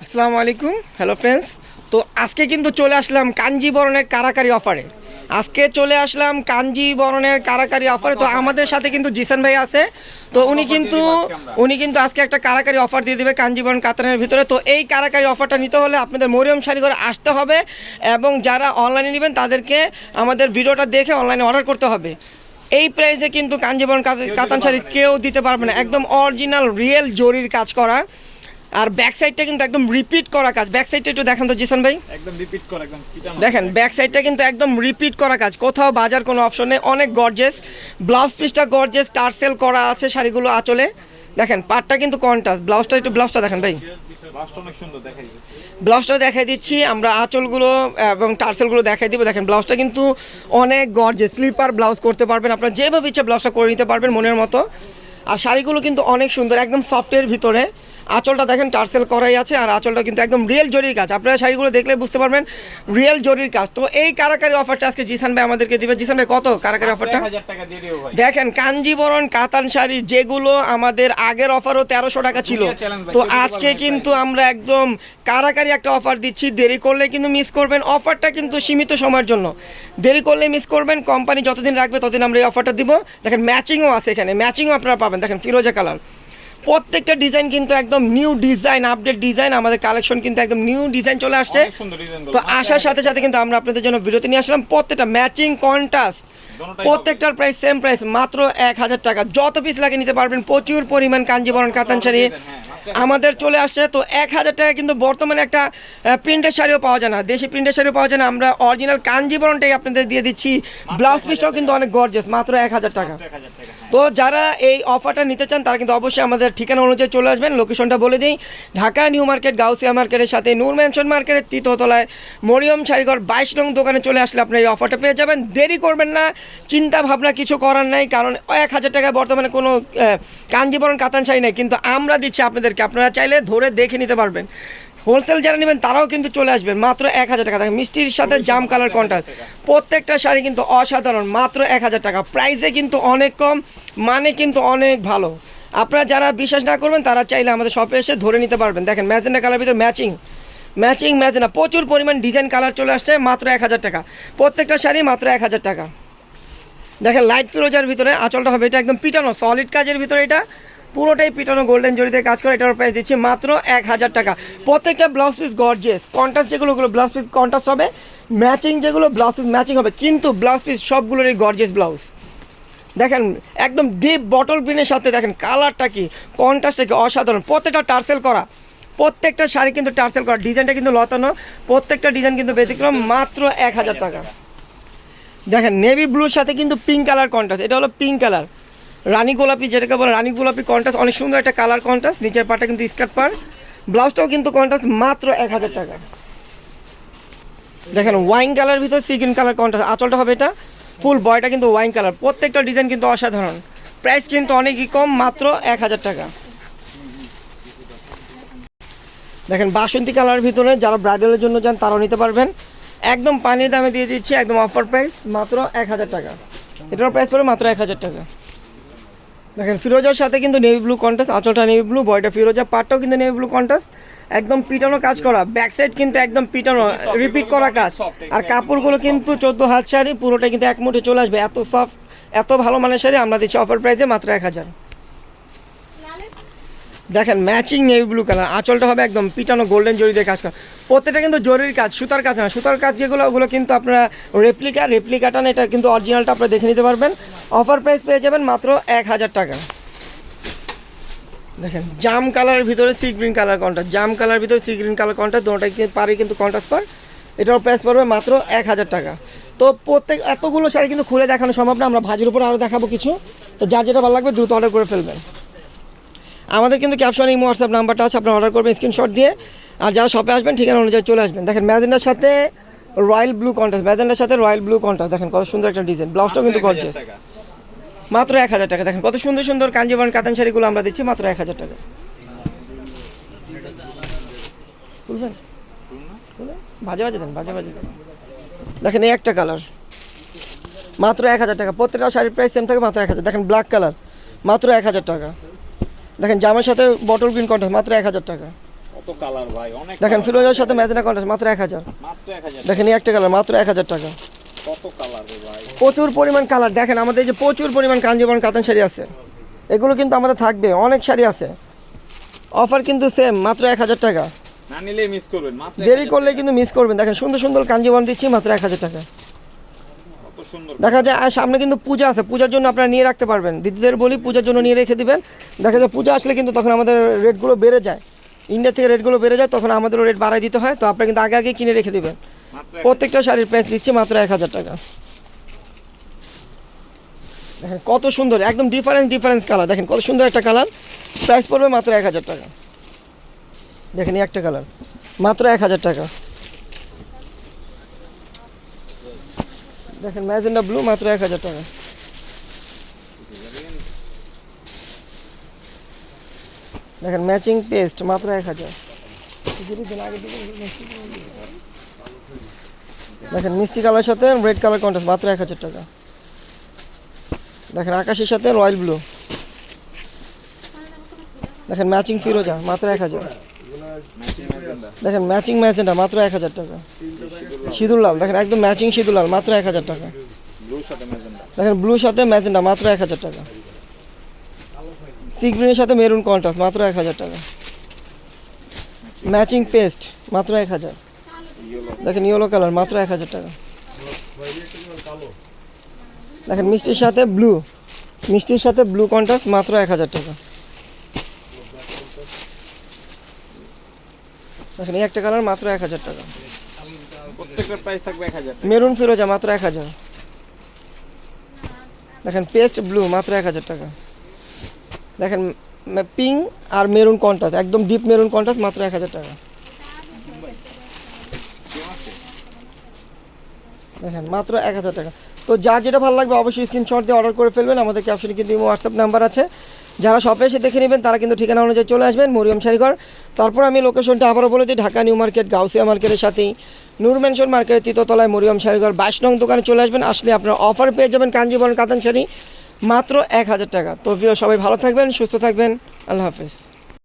আসসালামু আলাইকুম hello friends তো আজকে কিন্তু চলে আসলাম কাঞ্জিবরণের কারাকারি অফারে। আজকে চলে আসলাম কাঞ্জিবরণের কারাকারি অফারে। তো আমাদের সাথে কিন্তু জিসান ভাই আছে। তো উনি কিন্তু উনি কিন্তু আজকে একটা কারাকারি অফার দিয়ে দেবে কাঞ্জিবরণ কাতানের ভিতরে। তো এই কারাকারি অফারটা নিতে হলে আপনাদের মরিয়ম শাড়ি ঘরে আসতে হবে এবং যারা অনলাইনে নেবেন তাদেরকে আমাদের ভিডিওটা দেখে অনলাইনে অর্ডার করতে হবে। এই প্রাইসে কিন্তু কাঞ্জিবরণ কাত- কাতান শাড়ি কেউ দিতে পারবে না। একদম অরিজিনাল রিয়েল জরির কাজ করা। আর ব্যাক সাইডটা কিন্তু একদম রিপিট করা কাজ। ব্যাক সাইডটা একটু দেখান তো জিসান ভাই। একদম রিপিট কর একদম দেখেন ব্যাক সাইডটা কিন্তু একদম রিপিট করা কাজ। কোথাও বাজার কোনো অপশন নেই অনেক গর্জেস ব্লাউজ পিসটা গর্জেস টার্সেল করা আছে শাড়িগুলো আঁচলে। দেখেন পাটটা কিন্তু কন্টাস ব্লাউজটা একটু ব্লাউজটা দেখেন ভাই। লাস্ট অনেক সুন্দর দেখাই ব্লাউজটা দেখাই দিচ্ছি আমরা আঁচলগুলো এবং টার্সেলগুলো দেখাই দিব। দেখেন ব্লাউজটা কিন্তু অনেক গর্জেস স্লিপার ব্লাউজ করতে পারবেন আপনারা যেভাবে ইচ্ছা ব্লাউজটা করে নিতে পারবেন মনের মতো। আর শাড়িগুলো কিন্তু অনেক সুন্দর একদম সফটের ভিতরে। আঁচলটা দেখেন টার্সেল করাই আছে আর আঁচলটা কিন্তু একদম রিয়েল জরির কাজ। আপনারা শাড়িগুলো দেখলে বুঝতে পারবেন রিয়েল জরির কাজ। তো এই কারাকারি অফারটা আজকে জিসান ভাই আমাদেরকে দিবে। জিসান ভাই কত কারাকারি অফারটা দেখেন কাঞ্জিবরণ কাতান শাড়ি যেগুলো আমাদের আগের অফারও তেরোশো টাকা ছিল। তো আজকে কিন্তু আমরা একদম কারাকারি একটা অফার দিচ্ছি। দেরি করলে কিন্তু মিস করবেন। অফারটা কিন্তু সীমিত সময়ের জন্য। দেরি করলে মিস করবেন। কোম্পানি যতদিন রাখবে ততদিন আমরা এই অফারটা দিব। দেখেন ম্যাচিংও আছে এখানে। ম্যাচিংও আপনারা পাবেন। দেখেন ফিরোজা কালার। প্রত্যেকটা ডিজাইন কিন্তু একদম নিউ ডিজাইন আপডেট ডিজাইন আমাদের কালেকশন কিন্তু একদম নিউ ডিজাইন চলে আসছে। তো আসার সাথে সাথে কিন্তু আমরা আপনাদের জন্য বিরতি নিয়ে আসলাম। প্রত্যেকটা ম্যাচিং কন্ট্রাস্ট প্রত্যেকটার প্রাইস সেম প্রাইস মাত্র এক হাজার টাকা। যত পিস লাগে নিতে পারবেন প্রচুর পরিমাণ কাঞ্জিবরণ কাতান শাড়ি আমাদের চলে আসছে। তো এক হাজার টাকা কিন্তু বর্তমানে একটা প্রিন্টের শাড়িও পাওয়া যায় না। দেশি প্রিন্টের শাড়িও পাওয়া যায় না। আমরা অরিজিনাল কাঞ্জিবরণটাই আপনাদের দিয়ে দিচ্ছি। ব্লাউজ পিসটাও কিন্তু অনেক গর্জেস মাত্র এক হাজার টাকা। এক হাজার টাকা হ্যাঁ। তো যারা এই অফারটা নিতে চান তারা কিন্তু অবশ্যই আমাদের ঠিকানা অনুযায়ী চলে আসবেন। লোকেশনটা বলে দিই। ঢাকা নিউ মার্কেট, গাউসিয়া মার্কেটের সাথে নূর ম্যানশন মার্কেটের তৃতীয়তলায় মরিয়ম শাড়িঘর বাইশ নং দোকানে চলে আসলে আপনি এই অফারটা পেয়ে যাবেন। দেরি করবেন না, চিন্তা ভাবনা কিছু করার নাই, কারণ এক হাজার টাকায় বর্তমানে কোনো কাঞ্জিবরণ, কাতান শাড়ি নেই। কিন্তু আমরা দিচ্ছি আপনাদেরকে, আপনারা চাইলে ধরে দেখে নিতে পারবেন। হোলসেল যারা নেবেন, তারাও কিন্তু চলে আসবেন মাত্র এক হাজার টাকা। মিষ্টির সাথে জাম কালার কন্ট্রাস্ট প্রত্যেকটা শাড়ি কিন্তু অসাধারণ, মাত্র এক হাজার টাকা। প্রাইসে কিন্তু অনেক কম মানে কিন্তু অনেক ভালো। আপনারা যারা বিশ্বাস না করবেন, তারা চাইলে আমাদের শপে এসে ধরে নিতে পারবেন। দেখেন ম্যাজেন্ডা কালার ভিতরে ম্যাচিং ম্যাচিং ম্যাজেন্ডা প্রচুর পরিমাণ ডিজাইন কালার চলে আসছে, মাত্র এক হাজার টাকা। প্রত্যেকটা শাড়ি মাত্র এক হাজার টাকা। দেখেন লাইট ফিরোজার ভিতরে আঁচলটা হবে, এটা একদম পিটানো সলিড কাজের ভিতরে এটা। পুরোটাই পিটানো গোল্ডেন জরিতে কাজ করে, এটার প্রাইস দিচ্ছি মাত্র এক হাজার টাকা। প্রত্যেকটা ব্লাউজ পিস গর্জেস কন্ট্রাস্ট যেগুলো ওগুলো ব্লাউজ পিস কন্ট্রাস্ট হবে। ম্যাচিং যেগুলো ব্লাউজ পিস ম্যাচিং হবে। কিন্তু ব্লাউজ পিস সবগুলোরই গর্জেস ব্লাউজ দেখেন একদম ডিপ বটল গ্রিনের সাথে দেখেন কালারটা কি কন্ট্রাস্টটা কি অসাধারণ। প্রত্যেকটা টার্সেল করা প্রত্যেকটা শাড়ি কিন্তু টার্সেল করা ডিজাইনটা কিন্তু লতানো প্রত্যেকটা ডিজাইন কিন্তু ব্যতিক্রম মাত্র এক হাজার টাকা। দেখেন নেভি ব্লুর সাথে কিন্তু পিঙ্ক কালার কন্ট্রাস্ট এটা হলো পিঙ্ক কালার রানী গোলাপি যেটাকে বলে রানী গোলাপি কন্ট্রাস্ট অনেক সুন্দর একটা কালার কন্ট্রাস্ট নিচের পাটা কিন্তু স্কার্ট পার ব্লাউজটাও কিন্তু কন্ট্রাস্ট মাত্র এক হাজার টাকা। দেখেন ওয়াইন কালার ভিতর সি গ্রিন কালার কন্ট্রাস্ট আঁচলটা হবে এটা। ফুল বয়টা কিন্তু ওয়াইন কালার প্রত্যেকটা ডিজাইন কিন্তু অসাধারণ। প্রাইস কিন্তু অনেকই কম, মাত্র এক হাজার টাকা। দেখেন, বাসন্তী কালার ভিতরে যারা ব্রাইডালের জন্য যান, তারাও নিতে পারবেন। একদম পানির দামে দিয়ে দিচ্ছি, একদম অফার প্রাইস মাত্র এক হাজার টাকা। এটার প্রাইস পড়বে মাত্র এক হাজার টাকা। দেখেন ফিরোজার সাথে কিন্তু নেভি ব্লু কন্টাস্ট আঁচলটা নেভি ব্লু বয়টা ফিরোজা পাটটাও কিন্তু নেভি ব্লু কন্টাস্ট একদম পিটানো কাজ করা ব্যাক সাইড কিন্তু একদম পিটানো রিপিট করা কাজ। আর কাপড়গুলো কিন্তু চোদ্দ হাত শাড়ি পুরোটা কিন্তু এক মুঠে চলে আসবে এত সফট এত ভালো মানের শাড়ি আমরা দিচ্ছি অফার প্রাইসে মাত্র এক হাজার। দেখেন ম্যাচিং নেভি ব্লু কালার আঁচলটা হবে একদম পিটানো গোল্ডেন জরি দিয়ে কাজ করা। প্রত্যেকটা কিন্তু জরির কাজ সুতার কাজ না সুতার কাজ যেগুলো ওগুলো কিন্তু আপনারা রেপ্লিকা রেপ্লিকাটা না এটা কিন্তু অরিজিনালটা আপনারা দেখে নিতে পারবেন। অফার প্রাইস পেয়ে যাবেন মাত্র এক হাজার টাকা। দেখেন, জাম কালারের ভিতরে সি গ্রিন কালার কন্ট্রাস্ট জাম কালার ভিতরে সি গ্রিন কালার কন্ট্রাস্ট কিন্তু পারে কিন্তু কন্ট্রাস্ট পার। এটার প্রাইস পড়বে মাত্র এক হাজার টাকা। তো প্রত্যেক, এতগুলো শাড়ি কিন্তু খুলে দেখানো সম্ভব না, আমরা ভাজির উপর আরও দেখাবো কিছু। তো যার যেটা ভালো লাগবে দ্রুত অর্ডার করে ফেলবেন। আমাদের কিন্তু ক্যাপশন এই হোয়াটসঅ্যাপ নাম্বারটা আছে, আপনারা অর্ডার করবেন স্ক্রিনশট দিয়ে। আর যারা শপে আসবেন, ঠিকানা অনুযায়ী চলে আসবেন। দেখেন ম্যাজেন্ডার সাথে রয়্যাল ব্লু কন্ট্রাস্ট ম্যাজেন্ডার সাথে রয়্যাল ব্লু কন্ট্রাস্ট দেখেন কত সুন্দর একটা ডিজাইন ব্লাউজটাও কিন্তু গর্জিয়াস মাত্র এক হাজার টাকা। দেখেন কত সুন্দর সুন্দর কাঞ্জিবরণ কাতান শাড়িগুলো আমরা দিচ্ছি মাত্র এক হাজার টাকা। বুঝলেন বাজে বাজে দেন বাজে বাজে দেখেন এই একটা কালার। মাত্র এক হাজার টাকা। প্রত্যেকটা শাড়ির প্রাইস সেম থাকে মাত্র এক হাজার। দেখেন ব্ল্যাক কালার মাত্র এক হাজার টাকা। দেখেন জামার সাথে বটল গ্রিন কন্ট্রাস্ট মাত্র এক হাজার টাকা। দেখেন। ফিরোজের সাথে ম্যাজেন্টা কন্ট্রাস্ট মাত্র এক হাজার। দেখেন এই একটা কালার মাত্র এক হাজার টাকা। কত কালার রে ভাই? প্রচুর পরিমাণ কালার দেখেন আমাদের যে প্রচুর পরিমাণ কাঞ্জিবরণ কাতান শাড়ি আছে। এগুলো কিন্তু আমাদের থাকবে অনেক শাড়ি আছে। অফার কিন্তু সেম মাত্র এক হাজার টাকা। না নিলে মিস করবেন মাত্র দেরি করলে কিন্তু মিস করবেন। দেখেন সুন্দর সুন্দর কাঞ্জিবরণ দিচ্ছি মাত্র এক হাজার টাকা। দেখা যায় আর সামনে কিন্তু পূজা আছে। পূজার জন্য আপনারা নিয়ে রাখতে পারবেন। দিদিদের বলি পূজার জন্য নিয়ে রেখে দিবেন। দেখা যায় পূজা আসলে কিন্তু তখন আমাদের রেটগুলো বেড়ে যায়। ইন্ডিয়া থেকে রেটগুলো বেড়ে যায় তখন আমাদেরও রেট বাড়াই দিতে হয়। তো আপনারা কিন্তু আগে আগে কিনে রেখে দিবেন। প্রত্যেকটা শাড়ির প্রাইস দিচ্ছি মাত্র এক হাজার টাকা। দেখেন কত সুন্দর, একদম ডিফারেন্স ডিফারেন্স কালার দেখেন কত সুন্দর একটা কালার প্রাইস পড়বে মাত্র এক হাজার টাকা। দেখেন একটা কালার মাত্র এক হাজার টাকা। দেখেন ম্যাজেন্ডা ব্লু মাত্র এক হাজার টাকা। দেখেন ম্যাচিং পেস্ট মাত্র এক হাজার। দেখেন, মিষ্টি কালার সাথে রেড কালার কন্ট্রাস্ট মাত্র এক হাজার টাকা। দেখেন, আকাশের সাথে রয়্যাল ব্লু দেখেন ম্যাচিং ফিরোজা, মাত্র এক হাজার। দেখেন ম্যাচিং ম্যাজেন্ডা মাত্র এক হাজার টাকা। সিঁদুর লাল, দেখেন, একদম ম্যাচিং সিঁদুর লাল, মাত্র এক হাজার টাকা। দেখেন ব্লুর সাথে ম্যাজেন্ডা মাত্র এক হাজার টাকা। সি গ্রিনের সাথে মেরুন কন্ট্রাস্ট মাত্র এক হাজার টাকা। ম্যাচিং পেস্ট মাত্র এক হাজার। দেখেন ইয়েলো কালার মাত্র এক হাজার টাকা। দেখেন মিষ্টির সাথে ব্লু মিষ্টির সাথে ব্লু কন্ট্রাস্ট মাত্র এক হাজার টাকা। দেখেন এই একটা কালার মাত্র এক হাজার টাকা। প্রত্যেকটার প্রাইস থাকবে এক হাজার মেরুন ফিরোজা মাত্র এক হাজার। দেখেন পেস্ট ব্লু মাত্র এক হাজার টাকা। দেখেন পিঙ্ক আর মেরুন কন্ট্রাস্ট একদম ডিপ মেরুন কন্ট্রাস্ট মাত্র এক হাজার টাকা। দেখেন মাত্র এক হাজার টাকা। তো যার যেটা ভালো লাগবে অবশ্যই স্ক্রিনশট দিয়ে অর্ডার করে ফেলবেন। আমাদের ক্যাপশনে কিন্তু হোয়াটসঅ্যাপ নাম্বার আছে। যারা শপে এসে দেখে নেবেন, তারা কিন্তু ঠিকানা অনুযায়ী চলে আসবেন, মরিয়ম শাড়িঘর। তারপর আমি লোকেশনটা আবারও বলে দিই, ঢাকা নিউ মার্কেট, গাউসিয়া মার্কেটের সাথেই। নূর ম্যানশন মার্কেটের তৃতীয়তলায় মরিয়ম শাড়িঘর বাইশ নং দোকানে চলে আসবেন। আসলে আপনারা অফার পেয়ে যাবেন কাঞ্জিবরণ কাতান শাড়ি। মাত্র এক হাজার টাকা। তো প্রিয় সবাই ভালো থাকবেন, সুস্থ থাকবেন। আল্লাহ হাফেজ।